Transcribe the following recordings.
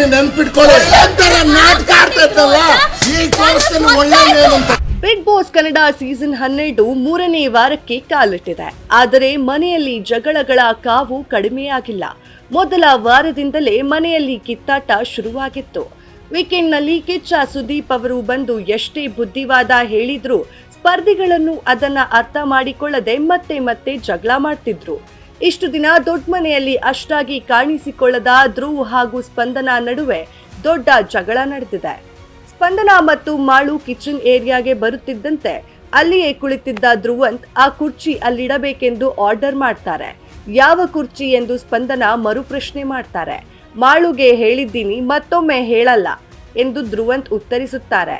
ಹೇಳ್ತೀನಿ ನೆನ್ಪಿಟ್ಕೊಳ್ಳಿ. ಒಂಥರ ನಾಟಕ ಆಡ್ತೈತಲ್ಲ ಈಗ ತೋರಿಸ್ತೀನಿ ಒಳ್ಳೆ ಅಂತ ಬಿಗ್ ಬಾಸ್ ಕನ್ನಡ ಸೀಸನ್ ಹನ್ನೆರಡು ಮೂರನೇ ವಾರಕ್ಕೆ ಕಾಲಿಟ್ಟಿದೆ. ಆದರೆ ಮನೆಯಲ್ಲಿ ಜಗಳಗಳ ಕಾವು ಕಡಿಮೆಯಾಗಿಲ್ಲ. ಮೊದಲ ವಾರದಿಂದಲೇ ಮನೆಯಲ್ಲಿ ಕಿತ್ತಾಟ ಶುರುವಾಗಿತ್ತು. ವೀಕೆಂಡ್ನಲ್ಲಿ ಕಿಚ್ಚ ಸುದೀಪ್ ಅವರು ಬಂದು ಎಷ್ಟೇ ಬುದ್ಧಿವಾದ ಹೇಳಿದ್ರು ಸ್ಪರ್ಧಿಗಳನ್ನು ಅದನ್ನ ಅರ್ಥ ಮಾಡಿಕೊಳ್ಳದೆ ಮತ್ತೆ ಮತ್ತೆ ಜಗಳ ಮಾಡ್ತಿದ್ರು. ಇಷ್ಟು ದಿನ ದೊಡ್ಡ ಮನೆಯಲ್ಲಿ ಅಷ್ಟಾಗಿ ಕಾಣಿಸಿಕೊಳ್ಳದ ಧ್ರುವ್ ಹಾಗೂ ಸ್ಪಂದನ ನಡುವೆ ದೊಡ್ಡ ಜಗಳ ನಡೆದಿದೆ. ಸ್ಪಂದನ ಮತ್ತು ಮಾಳು ಕಿಚನ್ ಏರಿಯಾಗೆ ಬರುತ್ತಿದ್ದಂತೆ ಅಲ್ಲಿಯೇ ಕುಳಿತಿದ್ದ ಧ್ರುವಂತ್ ಆ ಕುರ್ಚಿ ಅಲ್ಲಿಡಬೇಕೆಂದು ಆರ್ಡರ್ ಮಾಡ್ತಾರೆ. ಯಾವ ಕುರ್ಚಿ ಎಂದು ಸ್ಪಂದನ ಮರುಪ್ರಶ್ನೆ ಮಾಡ್ತಾರೆ. ಮಾಳುಗೆ ಹೇಳಿದ್ದೀನಿ, ಮತ್ತೊಮ್ಮೆ ಹೇಳಲ್ಲ ಎಂದು ಧ್ರುವಂತ್ ಉತ್ತರಿಸುತ್ತಾರೆ.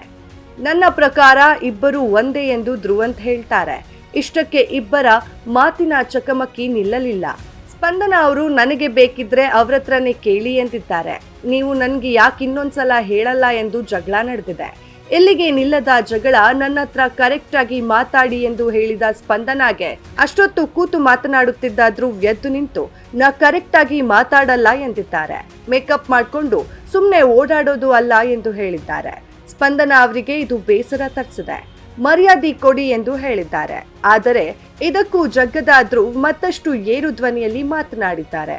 ನನ್ನ ಪ್ರಕಾರ ಇಬ್ಬರು ಒಂದೇ ಎಂದು ಧ್ರುವಂತ್ ಹೇಳ್ತಾರೆ. ಇಷ್ಟಕ್ಕೆ ಇಬ್ಬರ ಮಾತಿನ ಚಕಮಕಿ ನಿಲ್ಲಲಿಲ್ಲ. ಸ್ಪಂದನ ಅವರು, ನನಗೆ ಬೇಕಿದ್ರೆ ಅವ್ರ ಹತ್ರನೇ ಕೇಳಿ ಎಂದಿದ್ದಾರೆ. ನೀವು ನನಗೆ ಯಾಕೆ ಇನ್ನೊಂದ್ಸಲ ಹೇಳಲ್ಲ ಎಂದು ಜಗಳ ನಡೆದಿದೆ. ಎಲ್ಲಿಗೆ ನಿಲ್ಲದ ಜಗಳ? ನನ್ನ ಹತ್ರ ಕರೆಕ್ಟ್ ಆಗಿ ಮಾತಾಡಿ ಎಂದು ಹೇಳಿದ ಸ್ಪಂದನಾಗೆ, ಅಷ್ಟೊತ್ತು ಕೂತು ಮಾತನಾಡುತ್ತಿದ್ದ ಧ್ರುವ್ ಎದ್ದು ನಿಂತು, ನಾ ಕರೆಕ್ಟ್ ಆಗಿ ಮಾತಾಡಲ್ಲ ಎಂದಿದ್ದಾರೆ. ಮೇಕಪ್ ಮಾಡಿಕೊಂಡು ಸುಮ್ಮನೆ ಓಡಾಡೋದು ಅಲ್ಲ ಎಂದು ಹೇಳಿದ್ದಾರೆ. ಸ್ಪಂದನ ಅವರಿಗೆ ಇದು ಬೇಸರ ತರಿಸಿದೆ. ಮರ್ಯಾದೆ ಕೊಡಿ ಎಂದು ಹೇಳಿದ್ದಾರೆ. ಆದರೆ ಇದಕ್ಕೂ ಜಗ್ಗದಾದ್ರೂ ಮತ್ತಷ್ಟು ಏರು ಧ್ವನಿಯಲ್ಲಿ ಮಾತನಾಡಿದ್ದಾರೆ.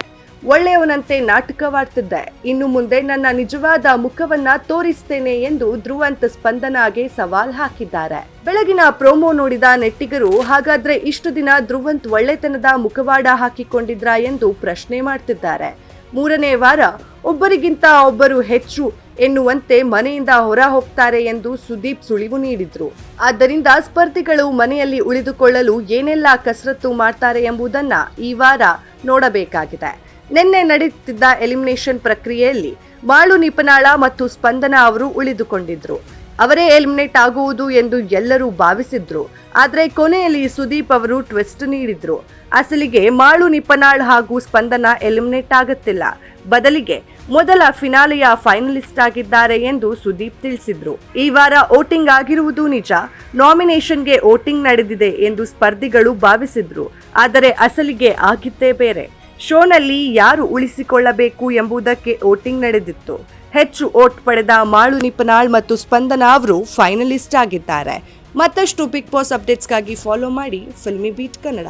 ಒಳ್ಳೆಯವನಂತೆ ನಾಟಕವಾಡ್ತಿದ್ದೆ. ಇನ್ನು ಮುಂದೆ ನನ್ನ ನಿಜವಾದ ಮುಖವನ್ನ ತೋರಿಸ್ತೇನೆ ಎಂದು ಧ್ರುವಂತ್ ಸ್ಪಂದನಾಗೆ ಸವಾಲ್ ಹಾಕಿದ್ದಾರೆ. ಬೆಳಗಿನ ಪ್ರೋಮೋ ನೋಡಿದ ನೆಟ್ಟಿಗರು, ಹಾಗಾದ್ರೆ ಇಷ್ಟು ದಿನ ಧ್ರುವಂತ್ ಒಳ್ಳೆತನದ ಮುಖವಾಡ ಹಾಕಿಕೊಂಡಿದ್ರಾ ಎಂದು ಪ್ರಶ್ನೆ ಮಾಡ್ತಿದ್ದಾರೆ. ಮೂರನೇ ವಾರ, ಒಬ್ಬರಿಗಿಂತ ಒಬ್ಬರು ಹೆಚ್ಚು ಎನ್ನುವಂತೆ ಮನೆಯಿಂದ ಹೊರ ಹೋಗ್ತಾರೆ ಎಂದು ಸುದೀಪ್ ಸುಳಿವು ನೀಡಿದ್ರು. ಆದ್ದರಿಂದ ಸ್ಪರ್ಧಿಗಳು ಮನೆಯಲ್ಲಿ ಉಳಿದುಕೊಳ್ಳಲು ಏನೆಲ್ಲ ಕಸರತ್ತು ಮಾಡ್ತಾರೆ ಎಂಬುದನ್ನ ಈ ವಾರ ನೋಡಬೇಕಾಗಿದೆ. ನಿನ್ನೆ ನಡೆಯುತ್ತಿದ್ದ ಎಲಿಮಿನೇಷನ್ ಪ್ರಕ್ರಿಯೆಯಲ್ಲಿ ಬಾಳು ನಿಪನಾಳ ಮತ್ತು ಸ್ಪಂದನ ಅವರು ಉಳಿದುಕೊಂಡಿದ್ರು. ಅವರೇ ಎಲಿಮಿನೇಟ್ ಆಗುವುದು ಎಂದು ಎಲ್ಲರೂ ಭಾವಿಸಿದ್ರು. ಆದರೆ ಕೊನೆಯಲ್ಲಿ ಸುದೀಪ್ ಅವರು ಟ್ವಿಸ್ಟ್ ನೀಡಿದ್ರು. ಅಸಲಿಗೆ ಮಾಳು ನಿಪ್ಪನಾಳ್ ಹಾಗೂ ಸ್ಪಂದನ ಎಲಿಮಿನೇಟ್ ಆಗುತ್ತಿಲ್ಲ. ಬದಲಿಗೆ ಮೊದಲ ಫಿನಾಲೆಯ ಫೈನಲಿಸ್ಟ್ ಆಗಿದ್ದಾರೆ ಎಂದು ಸುದೀಪ್ ತಿಳಿಸಿದ್ರು. ಈ ವಾರ ವೋಟಿಂಗ್ ಆಗಿರುವುದು ನಿಜ. ನಾಮಿನೇಷನ್ಗೆ ವೋಟಿಂಗ್ ನಡೆದಿದೆ ಎಂದು ಸ್ಪರ್ಧಿಗಳು ಭಾವಿಸಿದ್ರು. ಆದರೆ ಅಸಲಿಗೆ ಆಗಿದ್ದೇ ಬೇರೆ. ಶೋನಲ್ಲಿ ಯಾರು ಉಳಿಸಿಕೊಳ್ಳಬೇಕು ಎಂಬುದಕ್ಕೆ ವೋಟಿಂಗ್ ನಡೆದಿತ್ತು. ಹೆಚ್ಚು ವೋಟ್ ಪಡೆದ ಮಾಳು ನಿಪನಾಳ್ ಮತ್ತು ಸ್ಪಂದನ ಅವರು ಫೈನಲಿಸ್ಟ್ ಆಗಿದ್ದಾರೆ. ಮತ್ತಷ್ಟು ಬಿಗ್ ಬಾಸ್ ಅಪ್ಡೇಟ್ಸ್ಗಾಗಿ ಫಾಲೋ ಮಾಡಿ ಫಿಲ್ಮಿ ಬೀಟ್ ಕನ್ನಡ.